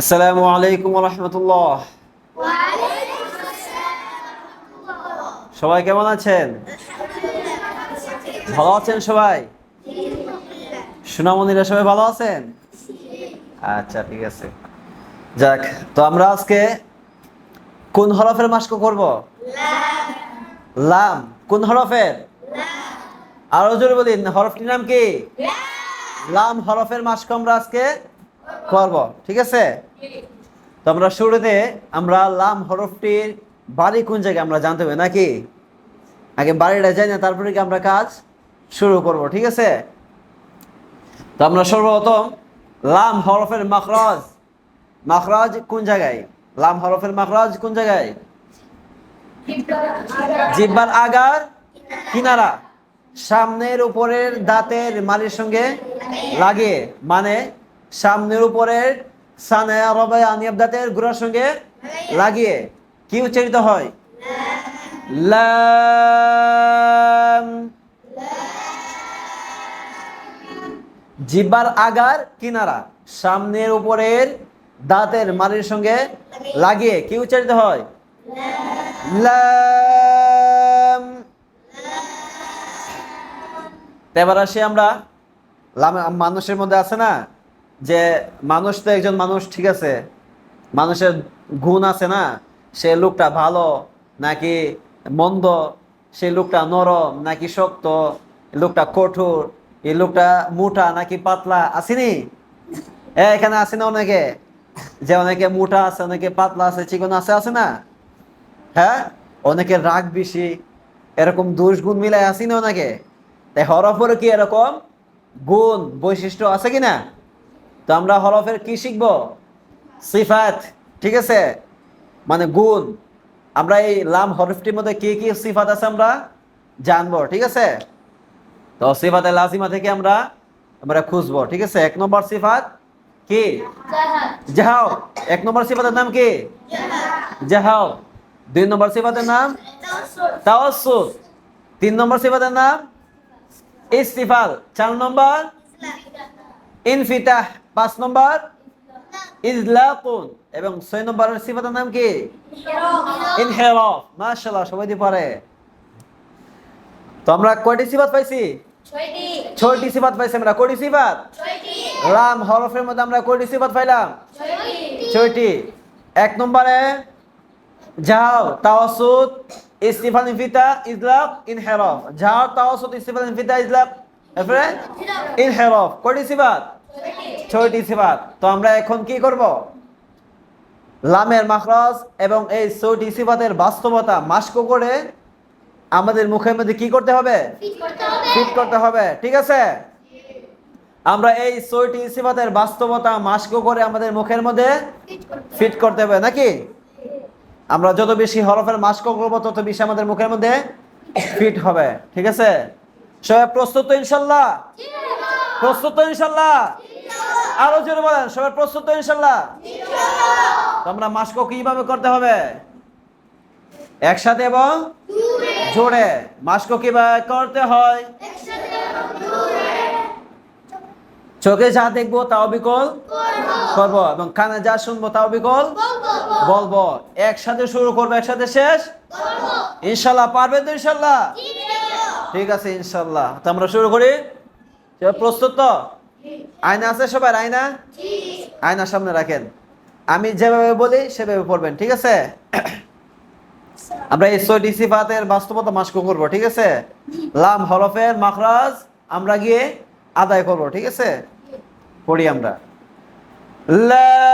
আসসালামু আলাইকুম রহমতুল্লাহ। সবাই কেমন আছেন? ভালো আছেন সবাই? সোনামণিরা সবাই ভালো আছেন? আচ্ছা ঠিক আছে। যাক, তো আমরা আজকে কোন হরফের মাস্ক করব? লাম। কোন হরফের? আরও জোরে বলিন, হরফটির নাম কি? লাম হরফের মাস্ক আমরা আজকে করব, ঠিক আছে? তো আমরা শুরুতে আমরা লাম হরফটির বাড়ি কোন জায়গায় আমরা জানতে হবে নাকি? আগে বাড়িটা যাই না তারপরে কি আমরা কাজ শুরু করব, ঠিক আছে? তো আমরা সর্বপ্রথম লাম হরফের মাখরাজ মাখরাজ কোন জায়গায়? লাম হরফের মাখরাজ কোন জায়গায়? জিব্বার আগার কিনারা, সামনের উপরের দাঁতের মালির সঙ্গে লাগে মানে সামনের উপরের সানে রবে আনিয়াব দাঁতের গুড়ার সঙ্গে লাগিয়ে কি উচ্চারিত হয়? জিব্বার আগার কিনারা সামনের উপরের দাঁতের মালির সঙ্গে লাগিয়ে কি উচ্চারিত হয়? এবার আসি আমরা মানুষের মধ্যে আছে না? যে মানুষ তো একজন মানুষ, ঠিক আছে? মানুষের গুণ আছে না? সে লোকটা ভালো নাকি মন্দ? সেই লোকটা নরম নাকি শক্ত? লোকটা কঠোর? এই লোকটা মোটা নাকি পাতলা? আসেনি? এখানে আসে না অনেকে? যে অনেকে মোটা আছে, অনেকে পাতলা আছে, চিকন আছে আছে না? হ্যাঁ? অনেকে রাগ বেশি। এরকম দোষ গুণ মিলাই আসি না অনেকে? তাই হরফের কি এরকম? গুণ, বৈশিষ্ট্য আছে কি না? তো আমরা হরফের কি শিখব? সিফাত, ঠিক আছে? মানে গুণ। আমরা এই লাম হরফটির মধ্যে কি কি সিফাত আছে আমরা জানব, ঠিক আছে? তো সিফাতে লাজিমা থেকে আমরা আমরা খুঁজবো, ঠিক আছে? এক নম্বর সিফাত কি? যাহাও এক নম্বর সিফাতের নাম কি? যাহাও দুই নম্বর সিফাতের নাম? তাওয়াসসুত তিন নম্বর সিফাতের নাম? ইস্তিফাল। চার নম্বর? ইনফিতাহ। পাঁচ নম্বর? ইজলাকুন এবং ছয় নম্বরের সিফাতের নাম কি? ইনহেরাফ। মাশাআল্লাহ সবাই দিয়ে পারে তো আমরা কয়টি সিফাত পাইছি? ছয়টি। সিফাত পাইছি আমরা। কয়টি সিফাত? লাম হরফের মধ্যে আমরা কয়টি সিফাত পাইলাম? ছয়টি। এক নম্বরে যাও তাওয়াসুদ ইস্তিফাল ইনফিতা ইজলাক ইনহেরাফ। যাও তাওয়াসুদ ইস্তিফাল ইনফিতা ইজলাক এরপরে ইনহেরাফ। কয়টি সিফাত? ছয়টি সিফাত। তো আমরা এখন কি করব? লামের মাখরাজ এবং এই ছয়টি সিফাতের বাস্তবতা মাস্ক করে আমাদের মুখের মধ্যে কি করতে হবে? ফিট করতে হবে। ঠিক আছে? আমরা এই ছয়টি সিফাতের বাস্তবতা মাস্ক করে আমাদের মুখের মধ্যে ফিট করতে হবে। নাকি? আমরা যত বেশি হরফের মাস্ক করব তত বেশি আমাদের মুখের মধ্যে ফিট হবে। ঠিক আছে? সবাই প্রস্তুত ইনশাল্লাহ? প্রস্তুত ইনশাল্লাহ আরও জোরে বলেন, সবাই প্রস্তুত ইনশাল্লাহ তোমরা মাস্ক কীভাবে করতে হবে? একসাথে এবং জোরে। মাস্ক কীভাবে করতে হয়? চোখে যা দেখব তাও বিকল করব এবং কানে যা শুনব তাও বিকল বলব। একসাথে শুরু করব, একসাথে শেষ? ইনশাল্লাহ পারবে তো ইনশাল্লাহ ঠিক আছে ইনশাল্লাহ তো আমরা শুরু করি। প্রস্তুত তো? আয়না আছে সবার, আয়না? আয়না সামনে রাখেন। আমি যেভাবে বলি, সেভাবে পড়বেন, ঠিক আছে? আমরা এই ছয়টি সিফাতের বাস্তবতা মাস্ক করব, ঠিক আছে? লাম, হরফের মাখরাজ আমরা গিয়ে আদায় করব, ঠিক আছে? পড়ি আমরা। লাম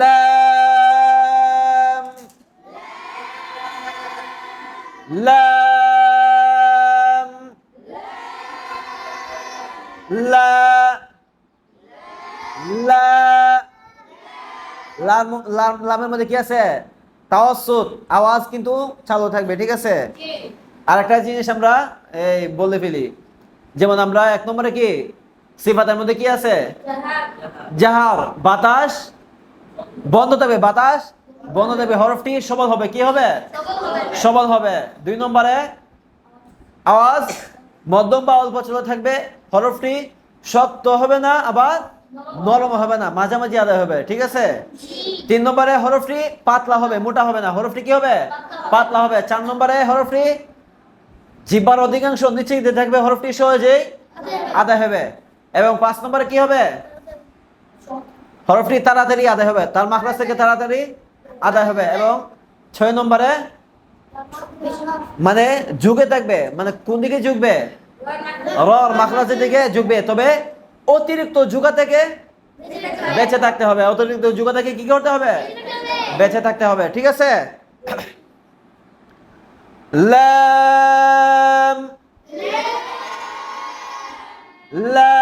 লাম লাম। লা। লা। লাম লাম- লামের মধ্যে কি আছে? তাওয়াসুত আওয়াজ কিন্তু চালু থাকবে ঠিক আছে? আরেকটা জিনিস আমরা এই বলে ফেলি। যেমন আমরা এক নম্বরে কি? সিফাতের মধ্যে কি আছে? জাহার। বাতাস বন্ধ থাকবে বাতাস বন্ধ দেবে হরফটি, সবল হবে, কি হবে? সবল হবে। দুই নম্বরে আওয়াজ, মধ্যম বা অল্প চলে থাকবে, হরফটি শক্ত হবে না, আবার নরম হবে না, মাঝামাঝি আদায় হবে, ঠিক আছে? তিন নম্বরে হরফটি পাতলা হবে, মোটা হবে না, হরফটি কি হবে? পাতলা হবে। চার নম্বরে হরফটি জিব্বার অধিকাংশ নিচে দিতে থাকবে, হরফটি সহজেই আদায় হবে। এবং পাঁচ নম্বরে কি হবে? হরফটি তাড়াতাড়ি আদায় হবে, তার মাখরাজ থেকে তাড়াতাড়ি আদায় হবে এবং ছয় নম্বরে মানে যুগে থাকবে মানে কোন দিকে যুগবে? রর মাখরাজের দিকে যুগবে। তবে অতিরিক্ত যুগা থেকে বেঁচে থাকতে হবে। অতিরিক্ত যুগা থেকে কি করতে হবে? বেঁচে থাকতে হবে। ঠিক আছে? লাম। লা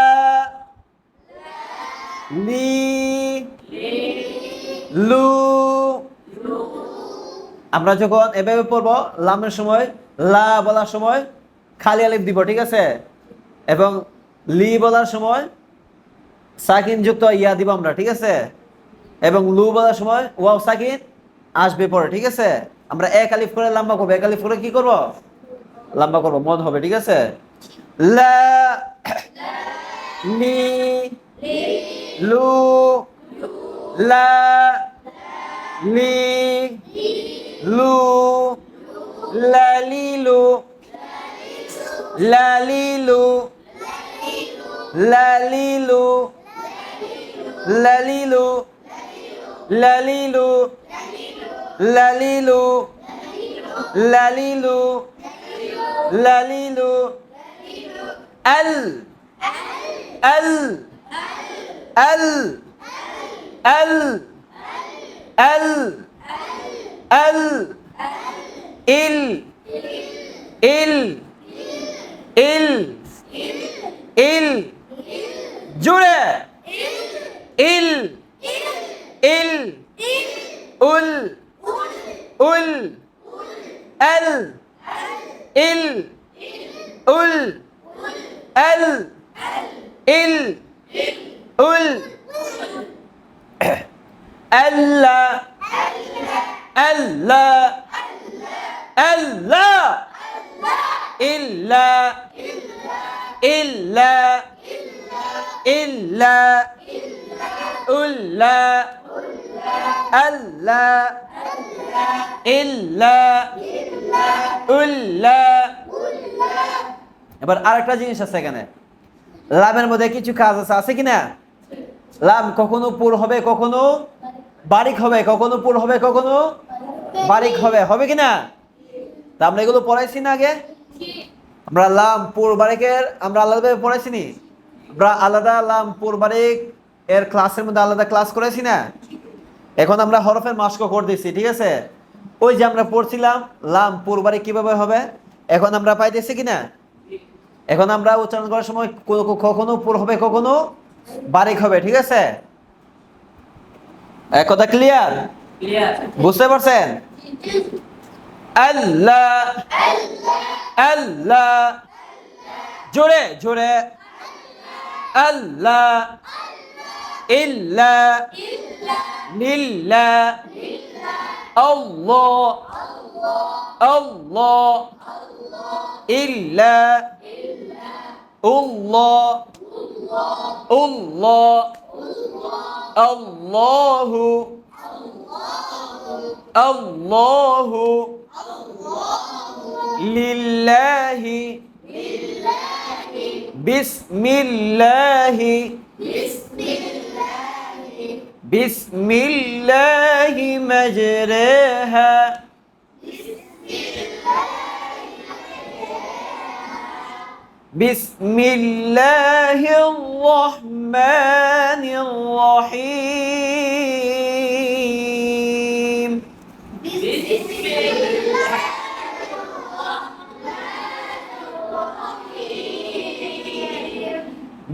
লি লু আমরা যখন এভাবে পড়ব, লামের সময়, লা বলার সময়, খালি আলিফ দিব, ঠিক আছে? এবং লি বলার সময়, সাকিন যুক্ত ইয়া দিব আমরা, ঠিক আছে? এবং লু বলার সময়, ওয়াও, সাকিন আসবে পরে, ঠিক আছে? আমরা এক আলিফ করে লম্বা করব। এক আলিফ করে কি করব? লম্বা করব, মদ হবে, ঠিক আছে? লা, লি, লু, লা, লি lu lalilu lalilu lalilu lalilu lalilu lalilu lalilu lalilu al al al al al আল, ইল ইল ইল ইল, জুড়ে, ইল ইল, উল উল, আল, ইল, উল, আল, ইল, উল আল্লাহ আল্লাহ আল্লাহ ইল্লা ইল্লা ইল্লা উল্লা আল্লাহ ইল্লা উল্লা এবার আরেকটা জিনিস আছে এখানে। লামের মধ্যে কিছু কাজ আছে আছে কিনা? লাম কখনো পুর হবে, কখনো বারিক হবে, কখনো পুর হবে, কখনো বারিক হবে হবে কিনা তা আমরা এগুলো পড়াইছি না আগে? আমরা লাম পুর বারিকের, আমরা আলাদাভাবে পড়াইছি নি? আমরা আলাদা লাম পুর বারিক এর ক্লাসের মধ্যে আলাদা ক্লাস করেছি না? এখন আমরা হরফের মাস্ক করে দিচ্ছি ঠিক আছে? ওই যে আমরা পড়ছিলাম লাম বারিক কীভাবে হবে? এখন আমরা পাইতেছি কিনা এখন আমরা উচ্চারণ করার সময় কো- কো- কখনো পুর হবে, কখনো বারিক হবে, ঠিক আছে? এক কথা ক্লিয়ার বুঝতে পারছেন? আল্লাহ। আল্লাহ। জোরে জোরে। আল্লাহ। ইল্লা। লিল্লা। আল্লাহ। আল্লাহ। ইল্লা। আল্লাহ আল্লাহ আল্লাহু। الله لله بسم الله بسم الله مجريها بسم الله الرحمن الرحيم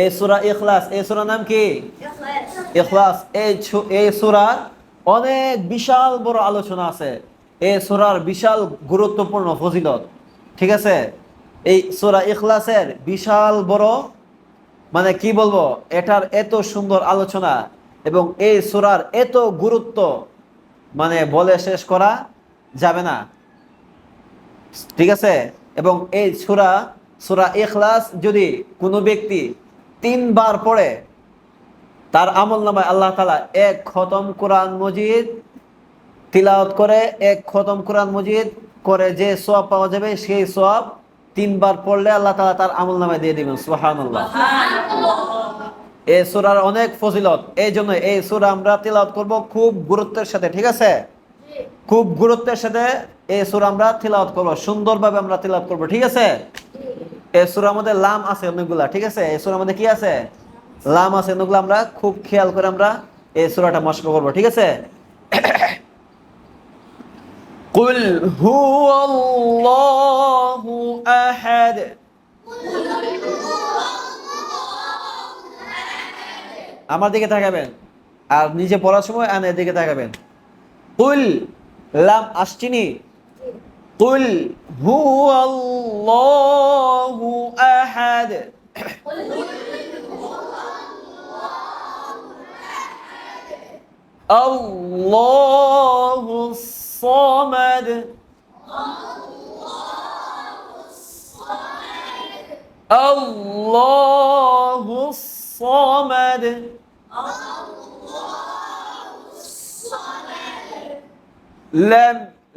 এই সুরা ইখলাস এই সুরা নাম কি? ইখলাস। এই এই সুরার অনেক বিশাল বড় আলোচনা আছে। এই সুরার বিশাল গুরুত্বপূর্ণ ফজিলত। ঠিক আছে? এই সুরা ইখলাসের বিশাল বড় মানে কি বলব? এটার এত সুন্দর আলোচনা এবং এই সুরার এত গুরুত্ব মানে বলে শেষ করা যাবে না। ঠিক আছে? এবং এই সুরা সুরা ইখলাস যদি কোনো ব্যক্তি তিনবার পড়ে তার আমল নামায় আল্লাহ তালা এক খতম কোরআন মজিদ তিলাওয়াত করে এক খতম কোরআন মজিদ করে যে সোয়াব পাওয়া যাবে সেই সোয়াব তিনবার পড়লে আল্লাহ তালা তার আমল নামায় দিয়ে দিবেন সুহানুল্লাহ এই সুরার অনেক ফজিলত এই জন্য এই সুরা আমরা তিলাওয়াত করব খুব গুরুত্বের সাথে ঠিক আছে? খুব গুরুত্বের সাথে এই সুরা আমরা তিলাওয়াত করব সুন্দরভাবে আমরা তিলাওয়াত করব ঠিক আছে? এই সুরার মধ্যে লাম আছে অনেকগুলা ঠিক আছে? এই সুরার মধ্যে কি আছে? লাম আছে অনেকগুলো আমরা খুব খেয়াল করে আমরা এই সুরাটা মস্ক করব ঠিক আছে? কুল হুয়াল্লাহু আহাদ। আমার দিকে তাকাবেন। আর নিজে পড়ার সময় আনের দিকে তাকাবেন। কুল লাম আসছিনি Kul huvallahu ehad. Allahu samed. Allahu samed. Allahu samed. Lem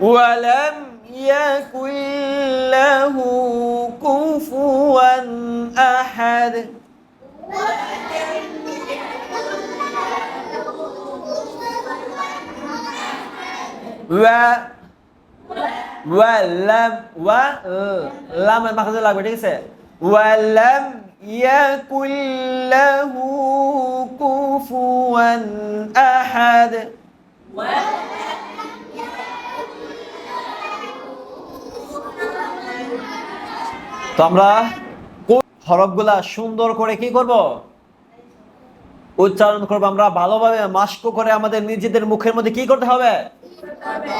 ولم يكن له كفوا أحد و ولم ولم ولم ولم يكن له كفوا أحد তো আমরা হরফগুলা সুন্দর করে কি করব উচ্চারণ করবো আমরা ভালোভাবে মাস্ক করে আমাদের নিজেদের মুখের মধ্যে কি করতে হবে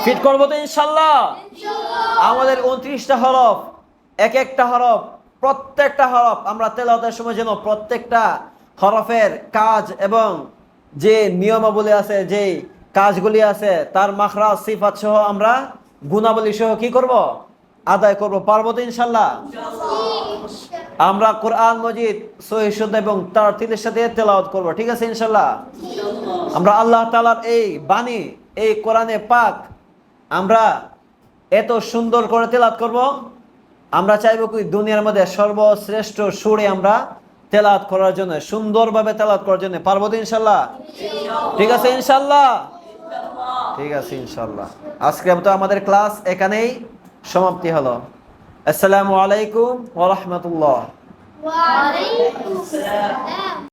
ফিট করবো তো ইনশাল্লাহ আমাদের উনত্রিশটা হরফ এক একটা হরফ প্রত্যেকটা হরফ আমরা তেলাওয়াতের সময় যেন প্রত্যেকটা হরফের কাজ এবং যে নিয়মাবলী আছে যে কাজগুলি আছে তার মাখরাজ সিফাত সহ আমরা গুণাবলী সহ কি করব? আদায় করব। পারব তো ইনশাল্লাহ? আমরা কোরআন মজিদ সহি এবং তার তিলের সাথে তেলাওয়াত করব। ঠিক আছে ইনশাল্লাহ? আমরা আল্লাহ তালার এই বাণী এই কোরআনে পাক আমরা এত সুন্দর করে তেলাত করব। আমরা চাইব কি দুনিয়ার মধ্যে সর্বশ্রেষ্ঠ সুরে আমরা তেলাত করার জন্য, সুন্দরভাবে তেলাত করার জন্য। পারব তো ইনশাল্লাহ? ঠিক আছে, ইনশাল্লাহ? ঠিক আছে, ইনশাল্লাহ। আজকে তো আমাদের ক্লাস এখানেই সমাপ্তি হলো। আসসালামু আলাইকুম ওরহমতুল্লাহ